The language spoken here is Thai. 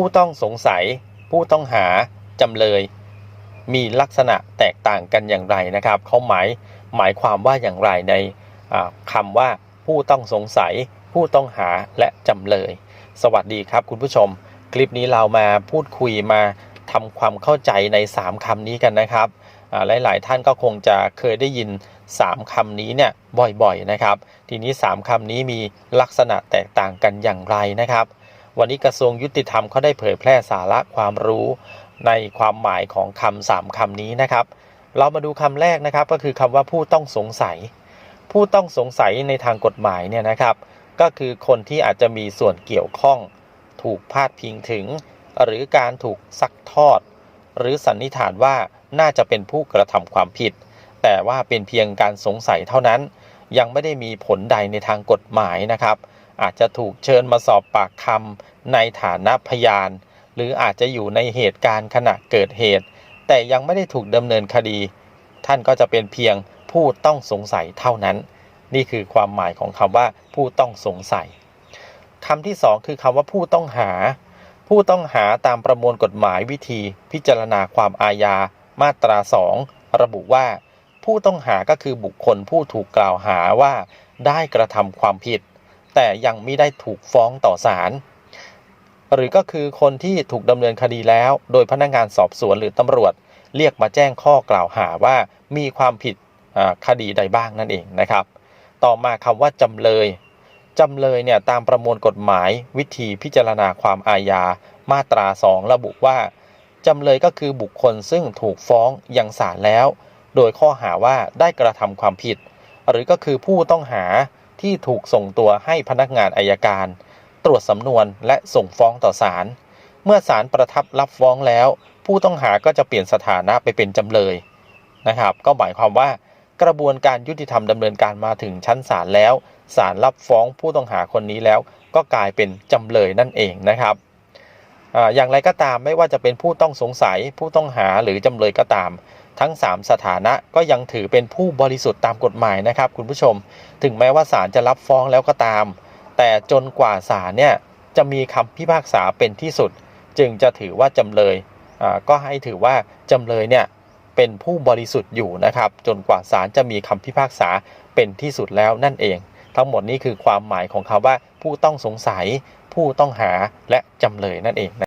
ผู้ต้องสงสัย ผู้ต้องหาจำเลย มีลักษณะแตกต่างกันอย่างไรนะครับเขาหมายหมายความว่าอย่างไรในคำว่าผู้ต้องสงสัย ผู้ต้องหาและจำเลย สวัสดีครับคุณผู้ชม คลิปนี้เรามาพูดคุยมาทำความเข้าใจใน 3คำนี้กันนะครับหลาย ๆ ท่านก็คงจะเคยได้ยิน 3คำนี้เนี่ยบ่อย ๆ นะครับ ทีนี้ 3คำนี้มีลักษณะแตกต่างกันอย่างไรนะครับ วันนี้กระทรวงยุติธรรมเขาได้เผยแพร่สาระความรู้ในความหมายของคำสามคำนี้นะครับ เรามาดูคำแรกนะครับก็คือคำว่าผู้ต้องสงสัย ผู้ต้องสงสัยในทางกฎหมายเนี่ยนะครับ ก็คือคนที่อาจจะมีส่วนเกี่ยวข้อง ถูกพาดพิงถึง หรือการถูกซักทอด หรือสันนิษฐานว่าน่าจะเป็นผู้กระทำความผิด แต่ว่าเป็นเพียงการสงสัยเท่านั้น ยังไม่ได้มีผลใดในทางกฎหมายนะครับ อาจจะถูกเชิญมาสอบปากคำในฐานะพยาน หรืออาจจะอยู่ในเหตุการณ์ขณะเกิดเหตุ แต่ยังไม่ได้ถูกดำเนินคดี ท่านก็จะเป็นเพียงผู้ต้องสงสัยเท่านั้น นี่คือความหมายของคำว่าผู้ต้องสงสัยคำที่สองคือคำว่าผู้ต้องหา ผู้ต้องหาตามประมวลกฎหมายวิธีพิจารณาความอาญา มาตราสองระบุว่า ผู้ต้องหาก็คือบุคคลผู้ถูกกล่าวหาว่าได้กระทำความผิด แต่ยังไม่ได้ถูกฟ้องต่อศาลหรือก็คือคนที่ถูกดำเนินคดีแล้ว โดยพนักงานสอบสวนหรือตำรวจ เรียกมาแจ้งข้อกล่าวหาว่ามีความผิดคดีใดบ้างนั่นเองนะครับ ต่อมาคำว่าจำเลยจำเลยเนี่ยตามประมวลกฎหมายวิธีพิจารณาความอาญามาตรา 2 ระบุว่าจำเลยก็คือบุคคลซึ่งถูกฟ้องยังศาลแล้ว โดยข้อหาว่าได้กระทำความผิด หรือก็คือผู้ต้องหา ที่ถูกส่งตัวให้พนักงานอายการ ตรวจสำนวนและส่งฟ้องต่อศาล เมื่อศาลประทับรับฟ้องแล้ว ผู้ต้องหาก็จะเปลี่ยนสถานะไปเป็นจำเลยนะครับ ก็หมายความว่ากระบวนการยุติธรรมดำเนินการมาถึงชั้นศาลแล้วศาลรับฟ้องผู้ต้องหาคนนี้แล้ว ก็กลายเป็นจำเลยนั่นเองนะครับอ่าอย่างไรก็ตามไม่ว่าจะเป็นผู้ต้องสงสัยผู้ต้องหาหรือจำเลยก็ตาม ทั้ง 3 สถานะก็ยังถือเป็นผู้บริสุทธิ์ตามกฎหมายนะครับ คุณผู้ชม ถึงแม้ว่าศาลจะรับฟ้องแล้วก็ตาม แต่จนกว่าศาลเนี่ยจะมีคำพิพากษาเป็นที่สุด จึงจะถือว่าจำเลยก็ให้ถือว่าจำเลยเนี่ยเป็นผู้บริสุทธิ์อยู่นะครับ จนกว่าศาลจะมีคำพิพากษาเป็นที่สุดแล้วนั่นเอง ทั้งหมดนี้คือความหมายของคำว่าผู้ต้องสงสัย ผู้ต้องหาและจำเลยนั่นเอง